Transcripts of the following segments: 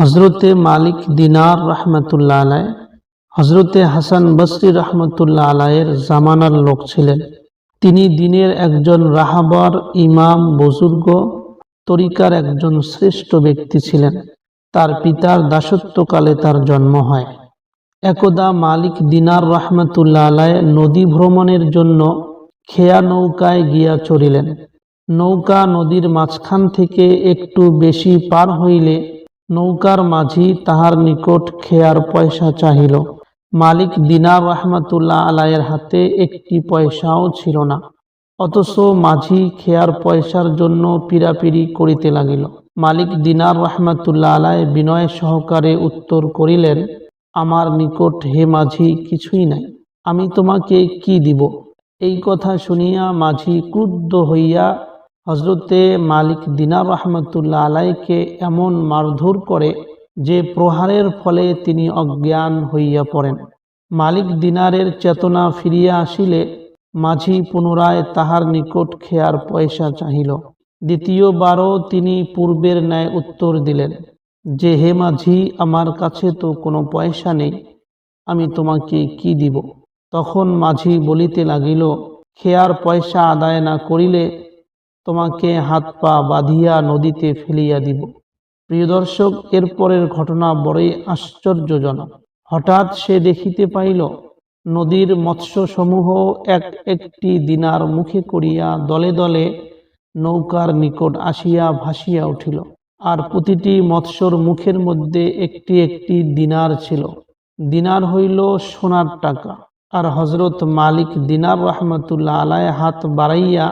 হজরতে মালিক দিনার রহমতুল্লাহ আলায় হজরতে হাসান বসরি রহমতুল্লাহ আলায়ের জামানার লোক ছিলেন। তিনি দিনের একজন রাহাবার ইমাম বুজুর্গ তরিকার একজন শ্রেষ্ঠ ব্যক্তি ছিলেন। তার পিতার দাসত্বকালে তার জন্ম হয়। একদা মালিক দিনার রহমতুল্লাহ আলায় নদী ভ্রমণের জন্য খেয়া নৌকায় গিয়া চড়িলেন। নৌকা নদীর মাঝখান থেকে একটু বেশি পার হইলে নৌকার মাঝি তাহার নিকট খেয়ার পয়সা চাহিল। মালিক দিনার রহমাতুল্লাহ আলাইয়ের হাতে একটি পয়সাও ছিল না। অথচ মাঝি খেয়ার পয়সার জন্য পীড়াপিড়ি করিতে লাগিল। মালিক দিনার রহমাতুল্লাহ আলায় বিনয় সহকারে উত্তর করিলেন, আমার নিকট হে মাঝি কিছুই নাই, আমি তোমাকে কি দিব? এই কথা শুনিয়া মাঝি ক্রুদ্ধ হইয়া হজরতে মালিক দিনার রহমতুল্লাহ আলাইকে এমন মারধর করে যে প্রহারের ফলে তিনি অজ্ঞান হইয়া পড়েন। মালিক দিনারের চেতনা ফিরিয়া আসিলে মাঝি পুনরায় তাহার নিকট খেয়ার পয়সা চাহিল। দ্বিতীয়বারও তিনি পূর্বের ন্যায় উত্তর দিলেন, যে হে মাঝি, আমার কাছে তো কোনো পয়সা নেই, আমি তোমাকে কি দিব? তখন মাঝি বলিতে লাগিল, খেয়ার পয়সা আদায় না করিলে তোমাকে হাত পা বাঁধিয়া নদীতে ফেলিয়া দিব। প্রিয় দর্শক এরপরের ঘটনা বড়ই আশ্চর্যজনক। হঠাৎ সে দেখিতে পাইল, নদীর মৎস্যসমূহ এক একটি দিনার মুখে করিয়া দলে দলে নৌকার নিকট আসিয়া ভাসিয়া উঠিল, আর প্রতিটি মৎস্যর মুখের মধ্যে একটি একটি দিনার ছিল। দিনার হইল সোনার টাকা, আর হজরত মালিক দিনার রহমতুল্লাহ আলায় হাত বাড়াইয়া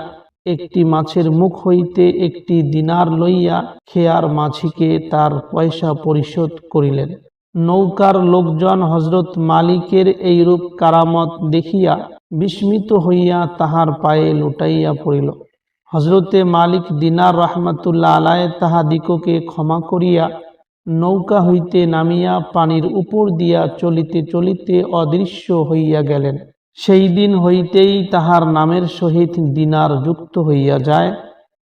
একটি মাছের মুখ হইতে একটি দিনার লইয়া খেয়ার মাঝিকে তার পয়সা পরিশোধ করিলেন। নৌকার লোকজন হজরত মালিকের এই রূপ কারামত দেখিয়া বিস্মিত হইয়া তাহার পায়ে লুটাইয়া পড়িল। হজরতে মালিক দিনার রহমতুল্লাহ আলায় তাহাদিগকে ক্ষমা করিয়া নৌকা হইতে নামিয়া পানির উপর দিয়া চলিতে চলিতে অদৃশ্য হইয়া গেলেন। সেই দিন হইতেই তাহার নামের সহিত দিনার যুক্ত হইয়া যায়।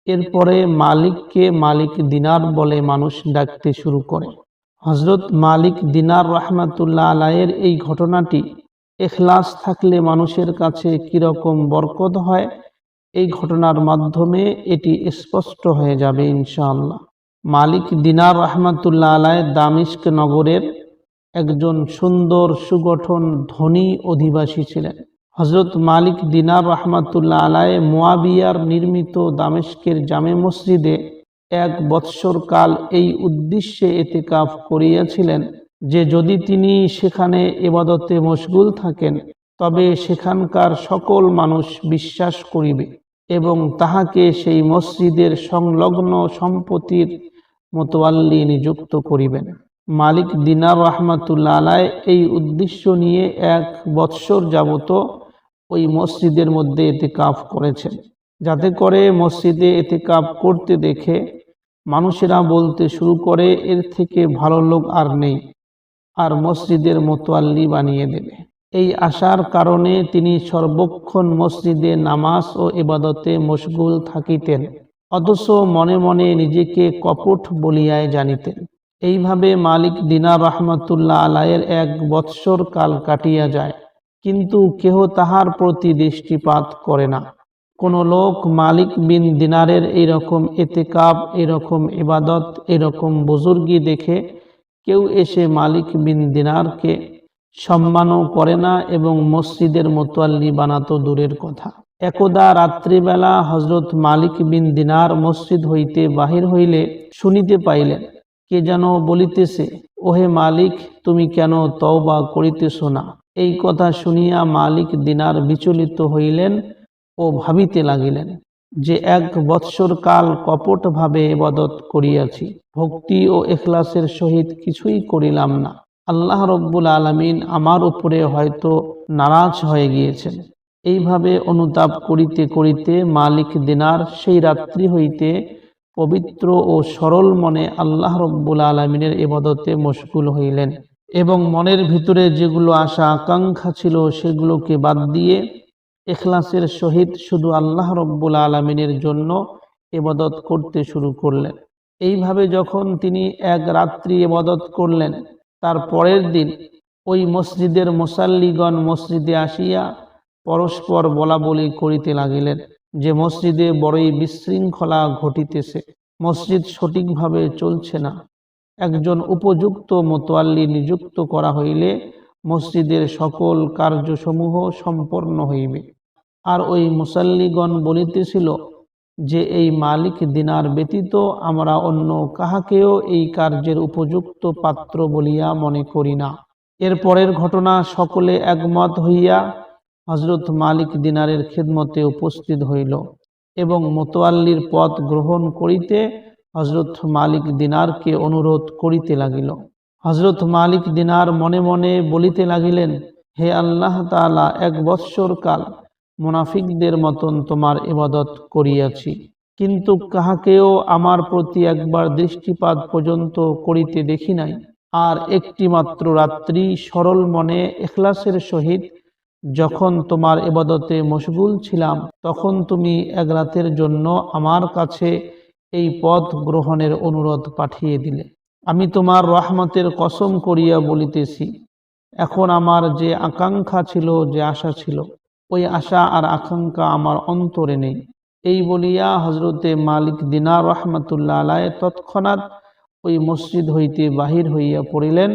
এরপরে মালিককে মালিক দিনার বলে মানুষ ডাকতে শুরু করে। হজরত মালিক দিনার রহমাতুল্লাহ আলায়ের এই ঘটনাটি এখলাস থাকলে মানুষের কাছে কীরকম বরকত হয়, এই ঘটনার মাধ্যমে এটি স্পষ্ট হয়ে যাবে ইনশাআল্লাহ। মালিক দিনার রহমাতুল্লাহ আলায় দামিস্ক নগরের একজন সুন্দর, সুগঠন, ধনী অধিবাসী ছিলেন। হজরত মালিক দিনার রহমাতুল্লাহ আলাই মোয়াবিয়ার নির্মিত দামেস্কের জামে মসজিদে এক বৎসর কাল এই উদ্দেশ্যে এতেকাফ করিয়াছিলেন যে যদি তিনি সেখানে এবাদতে মশগুল থাকেন, তবে সেখানকার সকল মানুষ বিশ্বাস করিবে এবং তাহাকে সেই মসজিদের সংলগ্ন সম্পত্তির মোতোয়াল্লি নিযুক্ত করিবেন। মালিক দিনার রহমাতুল্লা আলায় এই উদ্দেশ্য নিয়ে এক বৎসর যাবত ওই মসজিদের মধ্যে এতে কাফ করেছেন। যাতে করে মসজিদে এতে কাপ করতে দেখে মানুষেরা বলতে শুরু করে, এর থেকে ভালো লোক আর নেই, আর মসজিদের মোতোয়াল্লি বানিয়ে দেবে। এই আশার কারণে তিনি সর্বক্ষণ মসজিদে নামাজ ও এবাদতে মশগুল থাকিতেন, অথচ মনে মনে নিজেকে কপট বলিয়ায় জানিতেন। এইভাবে মালিক দিনার রহমতুল্লাহ আলায়ের এক বৎসর কাল কাটিয়া যায়, কিন্তু কেহ তাহার প্রতি দৃষ্টিপাত করে না। কোনো লোক মালিক বিন দিনারের এইরকম এতেকাব, এরকম ইবাদত, এরকম বুজুর্গি দেখে কেউ এসে মালিক বিন দিনারকে সম্মানও করে না এবং মসজিদের মোতোয়াল্লি বানাতো দূরের কথা। একদা রাত্রিবেলা হজরত মালিক বিন দিনার মসজিদ হইতে বাহির হইলে শুনিতে পাইলেন কে যেন বলিতেছে, ওহে মালিক, তুমি কেন তওবা করিতেছ না? এই কথা শুনিয়া মালিক দিনার বিচলিত হইলেন ও ভাবিতে লাগিলেন যে এক বৎসর কাল কপটভাবে এবাদত করিয়াছি। ভক্তি ও এখলাসের সহিত কিছুই করিলাম না। আল্লাহ রব্বুল আলমিন আমার উপরে হয়তো নারাজ হয়ে গিয়েছেন। এইভাবে অনুতাপ করিতে করিতে মালিক দিনার সেই রাত্রি হইতে পবিত্র ও সরল মনে আল্লাহ রব্বুল আলমিনের এবাদতে মশগুল হইলেন এবং মনের ভিতরে যেগুলো আশা আকাঙ্ক্ষা ছিল সেগুলোকে বাদ দিয়ে এখলাসের সহিত শুধু আল্লাহ রব্বুল আলমিনের জন্য এবাদত করতে শুরু করলেন। এইভাবে যখন তিনি এক রাত্রি এবাদত করলেন, তার পরের দিন ওই মসজিদের মুসাল্লিগণ মসজিদে আসিয়া পরস্পর বলা বলি করিতে লাগিলেন। যে মসজিদে বড়ই বিশৃঙ্খলা ঘটিতেছে, মসজিদ সঠিকভাবে চলছে না। একজন উপযুক্ত মোতোয়াল্লি নিযুক্ত করা হইলে মসজিদের সকল কার্যসমূহ সম্পন্ন হইবে। আর ওই মুসাল্লিগণ বলিতেছিল যে, এই মালিক দিনার ব্যতীত আমরা অন্য কাহাকেও এই কার্যের উপযুক্ত পাত্র বলিয়া মনে করি না। এর পরের ঘটনা সকলে একমত হইয়া হজরত মালিক দিনারের খেদমতে উপস্থিত হইল এবং মোতোয়াল্লির পথ গ্রহণ করিতে হজরত মালিক দিনারকে অনুরোধ করিতে লাগিল। হজরত মালিক দিনার মনে মনে বলিতে লাগিলেন, হে আল্লাহ তাআলা, এক বৎসর কাল মুনাফিকদের মতন তোমার ইবাদত করিয়াছি। কিন্তু কাহাকেও আমার প্রতি একবার দৃষ্টিপাত পর্যন্ত করিতে দেখি নাই। আর একটি মাত্র রাত্রি সরল মনে এখলাসের সহিত যখন তোমার এবাদতে মশগুল ছিলাম তখন তুমি এক রাতের জন্য আমার কাছে এই পথ গ্রহণের অনুরোধ পাঠিয়ে দিলে। আমি তোমার রহমতের কসম করিয়া বলিতেছি এখন আমার যে আকাঙ্ক্ষা ছিল যে আশা ছিল ওই আশা আর আকাঙ্ক্ষা আমার অন্তরে নেই। এই বলিয়া হজরতে মালিক দিনার রহমতুল্লাহ আলায় তৎক্ষণাৎ ওই মসজিদ হইতে বাহির হইয়া পড়িলেন।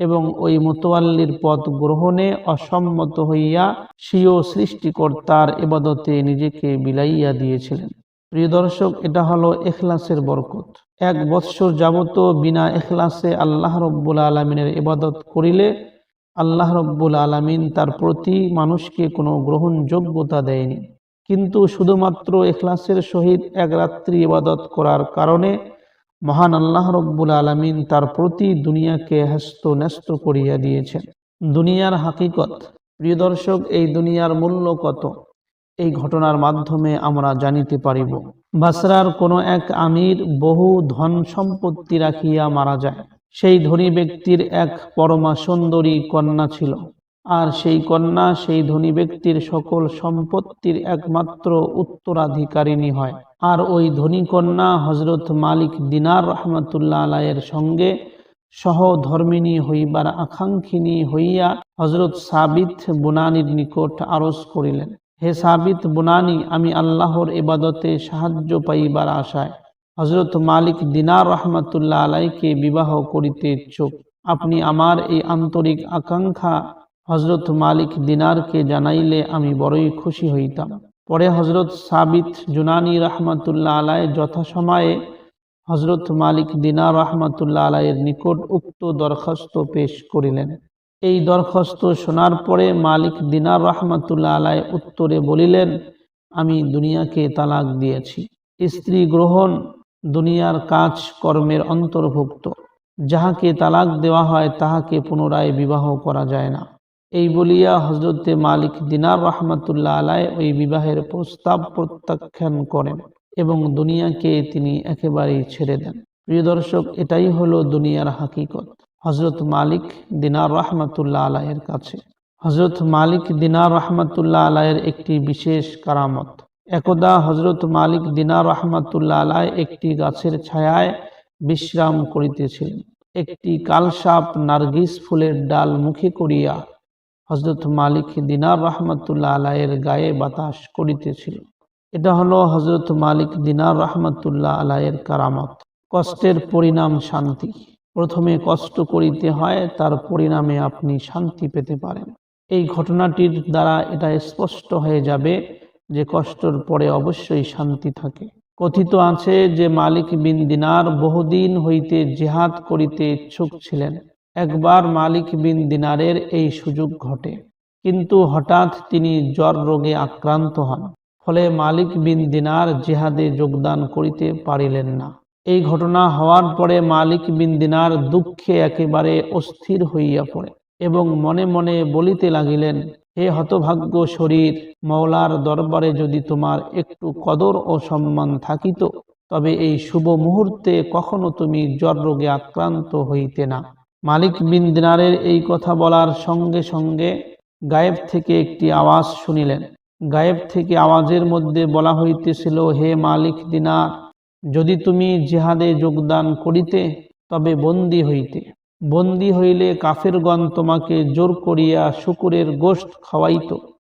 এবং ওই মোতোয়াল্লির পথ গ্রহণে অসম্মত হইয়া স্বীয় সৃষ্টিকর্তার এবাদতে নিজেকে বিলাইয়া দিয়েছিলেন। প্রিয় দর্শক, এটা হলো এখলাসের বরকত। এক বৎসর যাবত বিনা এখলাসে আল্লাহ রব্বুল আলমিনের ইবাদত করিলে আল্লাহ রব্বুল আলমিন তার প্রতি মানুষকে কোনো গ্রহণযোগ্যতা দেয়নি। কিন্তু শুধুমাত্র এখলাসের সহিত এক রাত্রি ইবাদত করার কারণে মহান আল্লাহ রব্বুল আলমিন তার প্রতি দুনিয়াকে হ্যস্ত ন্যস্ত করিয়া দিয়েছেন। দুনিয়ার হাকিকত, প্রিয় দর্শক, এই দুনিয়ার মূল্য কত? এই ঘটনার মাধ্যমে আমরা জানিতে পারিব, বাসরার কোনো এক আমির বহু ধন সম্পত্তি রাখিয়া মারা যায়। সেই ধনী ব্যক্তির এক পরমা সুন্দরী কন্যা ছিল, আর সেই কন্যা সেই ধনী ব্যক্তির সকল সম্পত্তির একমাত্র উত্তরাধিকারিণী হয়। আর ওই ধনী কন্যা হজরত মালিক দিনার রহমতুল্লাহ আলাইয়ের সঙ্গে সহধর্মিনী হইবার আকাঙ্ক্ষিনী হইয়া হজরত সাবিত বুনানির নিকট আরজ করিলেন। হে সাবিত বুনানি, আমি আল্লাহর এবাদতে সাহায্য পাইবার আশায় হজরত মালিক দিনার রহমতুল্লাহ আলাইকে বিবাহ করিতে ইচ্ছুক। আপনি আমার এই আন্তরিক আকাঙ্ক্ষা হজরত মালিক দিনারকে জানাইলে আমি বড়ই খুশি হইতাম। পরে হজরত সাবিত জুনানি রহমতুল্লাহ আলাই যথাসময়ে হজরত মালিক দিনার রহমতুল্লাহ আলাইয়ের নিকট উক্ত দরখাস্ত পেশ করিলেন। এই দরখাস্ত শোনার পরে মালিক দিনার রহমতুল্লাহ আলাই উত্তরে বলিলেন, আমি দুনিয়াকে তালাক দিয়েছি। স্ত্রী গ্রহণ দুনিয়ার কাজ কর্মের অন্তর্ভুক্ত। যাহাকে তালাক দেওয়া হয় তাহাকে পুনরায় বিবাহ করা যায় না। এই বলিয়া হজরতে মালিক দিনার রহমতুল্লাহ আলাই ওই বিবাহের প্রস্তাব প্রত্যাখ্যান করেন এবং দুনিয়াকে তিনি একেবারেই ছেড়ে দেন। প্রিয় দর্শক, এটাই হলো দুনিয়ার হাকিকত। হজরত মালিক দিনার রহমতুল্লাহ আলাইয়ের কাছে। হজরত মালিক দিনার রহমতুল্লাহ আলাইয়ের একটি বিশেষ কারামত। একদা হজরত মালিক দিনার রহমতুল্লাহ আলাই একটি গাছের ছায়ায় বিশ্রাম করিতেছিলেন। একটি কালসাপ নার্গিস ফুলের ডাল মুখে করিয়া হজরত মালিক দিনার রহমতুল্লাহ আলাইয়ের গায়ে বাতাস করিতেছিল। এটা হলো হজরত মালিক দিনার রহমতুল্লাহ আলাইয়ের কারামত। কষ্টের পরিণাম শান্তি। প্রথমে কষ্ট করিতে হয়, তার পরিণামে আপনি শান্তি পেতে পারেন। এই ঘটনাটির দ্বারা এটা স্পষ্ট হয়ে যাবে যে কষ্টর পরে অবশ্যই শান্তি থাকে। কথিত আছে যে মালিক বিন দিনার বহুদিন হইতে জেহাদ করিতে ইচ্ছুক ছিলেন। একবার মালিক বিন দিনারের এই সুযোগ ঘটে। কিন্তু হঠাৎ তিনি জ্বর রোগে আক্রান্ত হন, ফলে মালিক বিন দিনার জেহাদে যোগদান করিতে পারিলেন না। এই ঘটনা হওয়ার পরে মালিক বিন দিনার দুঃখে একেবারে অস্থির হইয়া পড়ে এবং মনে মনে বলিতে লাগিলেন, হে হতভাগ্য শরীর মৌলার দরবারে যদি তোমার একটু কদর ও সম্মান থাকিত, তবে এই শুভ মুহূর্তে কখনো তুমি জ্বর রোগে আক্রান্ত হইতে না। মালিক বিন দিনারের এই কথা বলার সঙ্গে সঙ্গে গায়েব থেকে একটি আওয়াজ শুনিলেন। গায়েব থেকে আওয়াজের মধ্যে বলা হইতেছিল হে মালিক দিনার যদি তুমি জিহাদে যোগদান করিতে তবে বন্দী হইতে। বন্দী হইলে কাফেরগণ তোমাকে জোর করিয়া শুকুরের গোশত খাওয়াইত।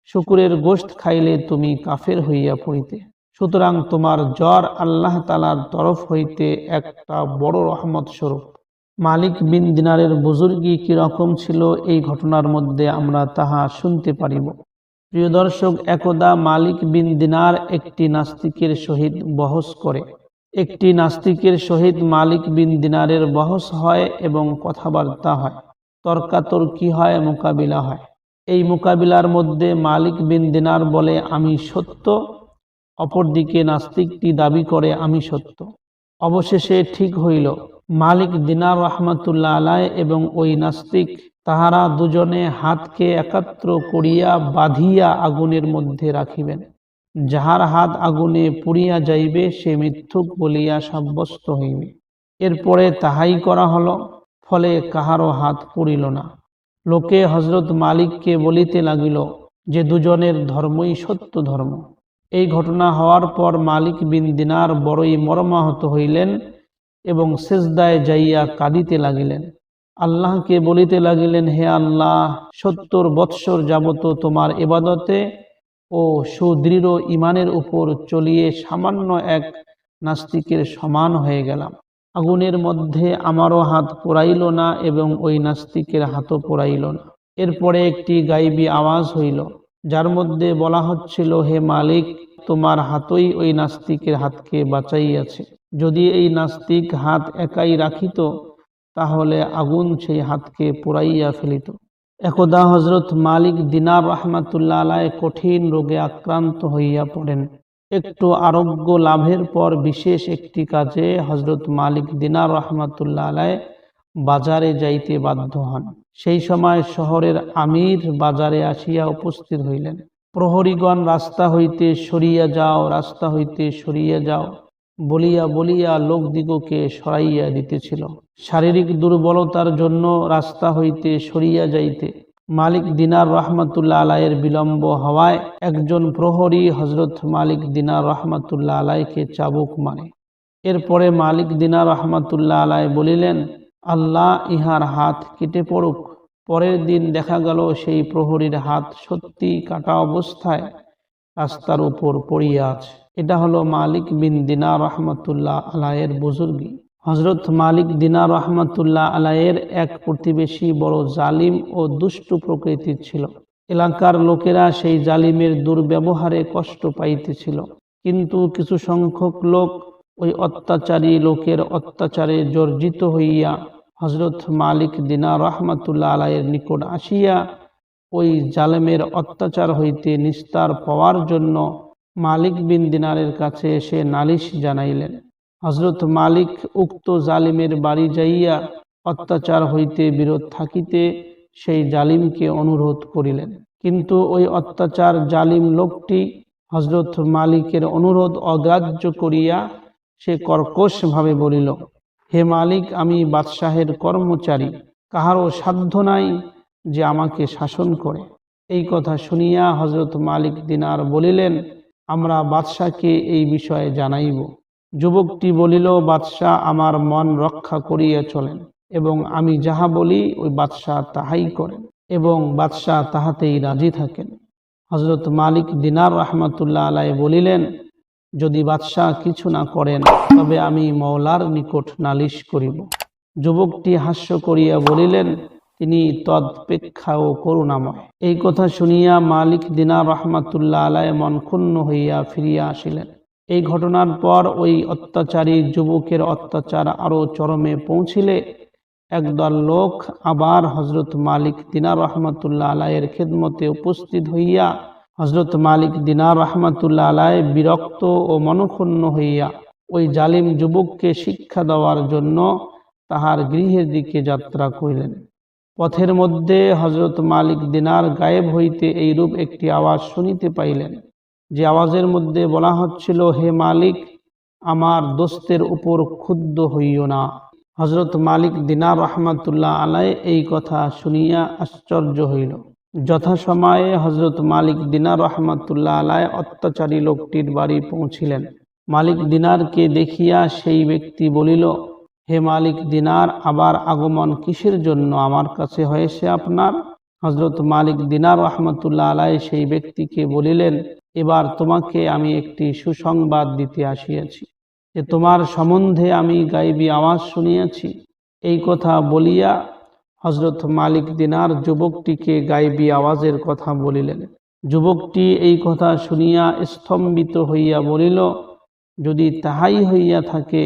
শুকুরের গোশত খাইলে তুমি কাফের হইয়া পড়িতে। সুতরাং তোমার জ্বর আল্লাহ তালার তরফ হইতে একটা বড় রহমত স্বরূপ। মালিক বিন দিনারের বুজুর্গি কীরকম ছিল এই ঘটনার মধ্যে আমরা তাহা শুনতে পারিব। প্রিয় দর্শক, একদা মালিক বিন দিনার একটি নাস্তিকের সহিত বহস করে। একটি নাস্তিকের সহিত মালিক বিন দিনারের বহস হয় এবং কথাবার্তা হয়। তর্কাতর্কি হয়, মোকাবিলা হয়। এই মোকাবিলার মধ্যে মালিক বিন দিনার বলে, আমি সত্য। অপরদিকে নাস্তিকটি দাবি করে, আমি সত্য। অবশেষে ঠিক হইল। মালিক দিনার রহমাতুল্লাহ আলায় এবং ওই নাস্তিক তাহারা দুজনে হাতকে একাত্র করিয়া বাঁধিয়া আগুনের মধ্যে রাখিবেন। যাহার হাত আগুনে পুড়িয়া যাইবে, সে মিথ্যুক বলিয়া সাব্যস্ত হইবে। এরপরে তাহাই করা হলো, ফলে কাহারও হাত পুড়িল না। লোকে হজরত মালিককে বলিতে লাগিল, যে দুজনের ধর্মই সত্য ধর্ম। এই ঘটনা হওয়ার পর মালিক বিন দিনার বড়ই মর্মাহত হইলেন। এবং সেজদায় যাইয়া কাঁদিতে লাগিলেন। আল্লাহকে বলিতে লাগিলেন, হে আল্লাহ, সত্তর বৎসর যাবত তোমার এবাদতে ও সুদৃঢ় ইমানের উপর চলিয়ে সামান্য এক নাস্তিকের সমান হয়ে গেলাম। আগুনের মধ্যে আমারও হাত পোড়াইল না এবং ওই নাস্তিকের হাতও পোড়াইল না। এরপরে একটি গাইবী আওয়াজ হইল যার মধ্যে বলা হচ্ছিল, হে মালিক, তোমার হাতই ওই নাস্তিকের হাতকে বাঁচাইয়াছে। যদি এই নাস্তিক হাত একাই রাখিত, তাহলে আগুন সেই হাতকে পোড়াইয়া ফেলিত। একদা হজরত মালিক দিনার রহমাতুল্লাহ আলায় কঠিন রোগে আক্রান্ত হইয়া পড়েন। একটু আরোগ্য লাভের পর বিশেষ একটি কাজে হজরত মালিক দিনার রহমাতুল্লাহ আলায় বাজারে যাইতে বাধ্য হন। সেই সময় শহরের আমির বাজারে আসিয়া উপস্থিত হইলেন। প্রহরীগণ, রাস্তা হইতে সরিয়া যাও, রাস্তা হইতে সরিয়া যাও বলিয়া বলিয়া লোকদিগকে সরাইয়া দিতেছিল। শারীরিক দুর্বলতার জন্য রাস্তা হইতে সরিয়া যাইতে মালিক দিনার রহমাতুল্লাহ আলাইয়ের বিলম্ব হওয়ায় একজন প্রহরী হজরত মালিক দিনার রহমাতুল্লাহ আলাইকে চাবুক মানে এরপরে মালিক দিনার রহমাতুল্লাহ আলাই বলিলেন আল্লাহ ইহার হাত কেটে পড়ুক। পরের দিন দেখা গেল সেই প্রহরীর হাত সত্যি কাটা অবস্থায় রাস্তার উপর পড়িয়া আছে। এটা হলো মালিক বিন দিনা রহমতুল্লাহ আলায়ের বুজুর্গি। হজরত মালিক দিনা রহমতুল্লাহ আলায়ের এক প্রতিবেশী বড় জালিম ও দুষ্টু প্রকৃতির ছিল। এলাকার লোকেরা সেই জালিমের দুর্ব্যবহারে কষ্ট পাইতেছিল। কিন্তু কিছু সংখ্যক লোক ওই অত্যাচারী লোকের অত্যাচারে জর্জিত হইয়া হজরত মালিক দিনা রহমাতুল্লাহ আলাইয়ের নিকট আসিয়া ওই জালেমের অত্যাচার হইতে নিস্তার পাওয়ার জন্য মালিক বিন দিনারের কাছে এসে নালিশ জানাইলেন। হজরত মালিক উক্ত জালিমের বাড়ি যাইয়া অত্যাচার হইতে বিরত থাকিতে সেই জালিমকে অনুরোধ করিলেন। কিন্তু ওই অত্যাচার জালিম লোকটি হজরত মালিকের অনুরোধ অগ্রাহ্য করিয়া সে কর্কশভাবে বলিল হে মালিক আমি বাদশাহের কর্মচারী। কাহারও সাধ্য নাই যে আমাকে শাসন করে। এই কথা শুনিয়া হজরত মালিক দিনার বলিলেন আমরা বাদশাকে এই বিষয়ে জানাইব। যুবকটি বলিল বাদশাহ আমার মন রক্ষা করিয়া চলেন এবং আমি যাহা বলি ওই বাদশাহ তাহাই করেন এবং বাদশাহ তাহাতেই রাজি থাকেন। হজরত মালিক দিনার রহমতুল্লাহ আলাই বলিলেন যদি বাদশাহ কিছু না করেন, তবে আমি মৌলার নিকট নালিশ করিব। যুবকটি হাস্য করিয়া বলিলেন, তিনি তৎপেক্ষাও করুণাময়। এই কথা শুনিয়া মালিক দিনার রহমাতুল্লাহ আলায় মন ক্ষুণ্ণ হইয়া ফিরিয়া আসিলেন। এই ঘটনার পর ওই অত্যাচারী যুবকের অত্যাচার আরও চরমে পৌঁছিলে। একদল লোক আবার হজরত মালিক দিনার রহমাতুল্লাহ আলায়ের খেদমতে উপস্থিত হইয়া হজরত মালিক দিনার রহমাতুল্লাহ আলায় বিরক্ত ও মনক্ষুণ্ণ হইয়া ওই জালিম যুবককে শিক্ষা দেওয়ার জন্য তাহার গৃহের দিকে যাত্রা করিলেন। পথের মধ্যে হজরত মালিক দিনার গায়েব হইতে এইরূপ একটি আওয়াজ শুনিতে পাইলেন, যে আওয়াজের মধ্যে বলা হচ্ছিল, হে মালিক, আমার দোস্তের উপর ক্ষুব্ধ হইও না। হজরত মালিক দিনার রহমাতুল্লাহ আলাই এই কথা শুনিয়া আশ্চর্য হইল। যথাসময়ে হজরত মালিক দিনার রহমাতুল্লাহ আলায় অত্যাচারী লোকটির বাড়ি পৌঁছিলেন। মালিক দিনারকে দেখিয়া সেই ব্যক্তি বলিল, হে মালিক দিনার, আবার আগমন কিসের জন্য আমার কাছে হয়েছে আপনার? হজরত মালিক দিনার রহমতুল্লাহ আলাই সেই ব্যক্তিকে বলিলেন, এবার তোমাকে আমি একটি সুসংবাদ দিতে আসিয়াছি। যে তোমার সম্বন্ধে আমি গাইবী আওয়াজ শুনিয়াছি। এই কথা বলিয়া হজরত মালিক দিনার যুবকটিকে গাইবী আওয়াজের কথা বলিলেন। যুবকটি এই কথা শুনিয়া স্তম্ভিত হইয়া বলিল, যদি তাহাই হইয়া থাকে,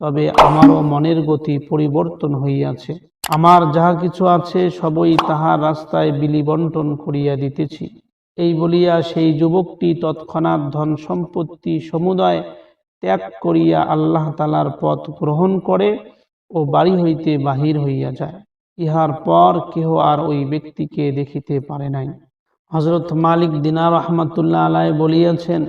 তবে আমারও মনের গতি পরিবর্তন হইয়াছে। আমার যাহা কিছু আছে, সবই তাহার রাস্তায় বিলি বন্টন করিয়া দিতেছি এই বলিয়া সেই যুবকটি তৎক্ষণাৎ ধন সম্পত্তি সমুদায় ত্যাগ করিয়া আল্লাহ তালার পথ গ্রহণ করে ও বাড়ি হইতে বাহির হইয়া যায়। ইহার পর কেহ আর ওই ব্যক্তিকে দেখিতে পারে নাই। হজরত মালিক দিনার রহমাতুল্লাহ আলাই বলিয়াছেন,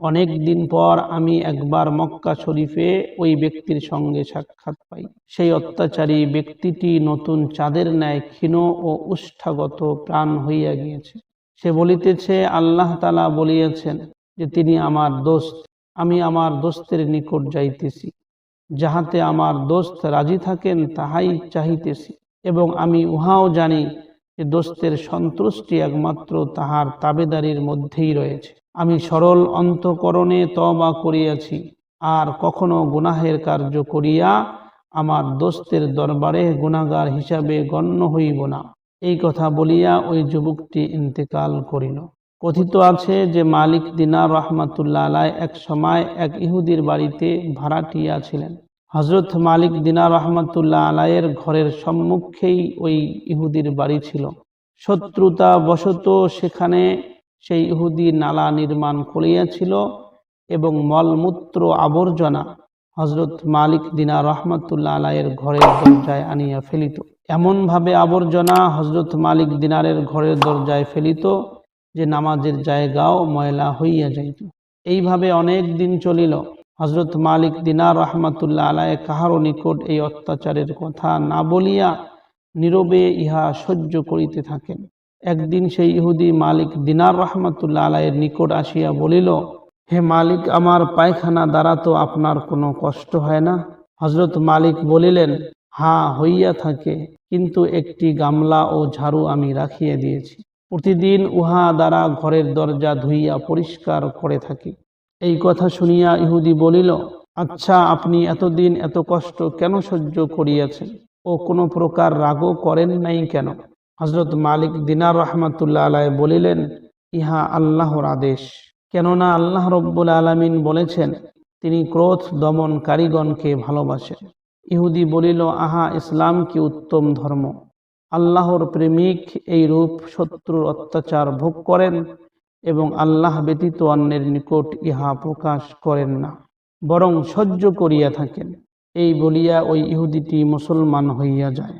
অনেক দিন পর আমি একবার মক্কা শরীফে ওই ব্যক্তির সঙ্গে সাক্ষাৎ পাই। সেই অত্যাচারী ব্যক্তিটি নতুন চাঁদের ন্যায় ক্ষীণ ও উষ্ঠাগত প্রাণ হইয়া গিয়েছে। সে বলিতেছে, আল্লাহ তালা বলিয়াছেন যে তিনি আমার দোস্ত, আমি আমার দোস্তের নিকট যাইতেছি। যাহাতে আমার দোস্ত রাজি থাকেন, তাহাই চাহিতেছি। এবং আমি উহাও জানি যে দোস্তের সন্তুষ্টি একমাত্র তাহার তাবেদারির মধ্যেই রয়েছে। আমি সরল অন্তকরণে তবা করিয়াছি, আর কখনো গুনাহের কার্য করিয়া আমার দোস্তের দরবারে গুনাগার হিসাবে গণ্য হইব না। এই কথা বলিয়া ওই যুবকটি ইন্তেকাল করিল। কথিত আছে যে মালিক দিনার রহমাতুল্লাহ আলাই এক সময় এক ইহুদির বাড়িতে ভাড়াটিয়া ছিলেন। হজরত মালিক দিনার রহমাতুল্লাহ আলাইয়ের ঘরের সম্মুখেই ওই ইহুদির বাড়ি ছিল। শত্রুতা বশত সেখানে সেই ইহুদি নালা নির্মাণ করিয়াছিল এবং মলমূত্র আবর্জনা হজরত মালিক দিনা রহমতুল্লাহ আলাইয়ের ঘরের দরজায় আনিয়া ফেলিত। এমনভাবে আবর্জনা হজরত মালিক দিনারের ঘরের দরজায় ফেলিত যে নামাজের জায়গাও ময়লা হইয়া যাইত। এইভাবে অনেক দিন চলিল। হজরত মালিক দিনার রহমাতুল্লাহ আলাই কাহারও নিকট এই অত্যাচারের কথা না বলিয়া নীরবে ইহা সহ্য করিতে থাকেন। একদিন সেই ইহুদি মালিক দিনার রহমাতুল্লাহ আলায়ের নিকট আসিয়া বলিল, হে মালিক, আমার পায়খানা দ্বারা তো আপনার কোনো কষ্ট হয় না? হজরত মালিক বলিলেন হা হইয়া থাকে, কিন্তু একটি গামলা ও ঝাড়ু আমি রাখিয়া দিয়েছি। প্রতিদিন উহা দ্বারা ঘরের দরজা ধুইয়া পরিষ্কার করে থাকি। এই কথা শুনিয়া ইহুদি বলিল আচ্ছা আপনি এতদিন এত কষ্ট কেন সহ্য করিয়াছেন? ও কোনো প্রকার রাগও করেন নাই কেন? হজরত মালিক দিনার রহমাতুল্লাহ আলাই বলিলেন, ইহা আল্লাহর আদেশ। কেননা আল্লাহ রব্বুল আলমিন বলেছেন, তিনি ক্রোধ দমন কারিগণকে ভালোবাসেন। ইহুদি বলিল, আহা, ইসলাম কি উত্তম ধর্ম? আল্লাহর প্রেমিক এই রূপ শত্রুর অত্যাচার ভোগ করেন? এবং আল্লাহ ব্যতীত অন্যের নিকট ইহা প্রকাশ করেন না, বরং সহ্য করিয়া থাকেন। এই বলিয়া ওই ইহুদিটি মুসলমান হইয়া যায়।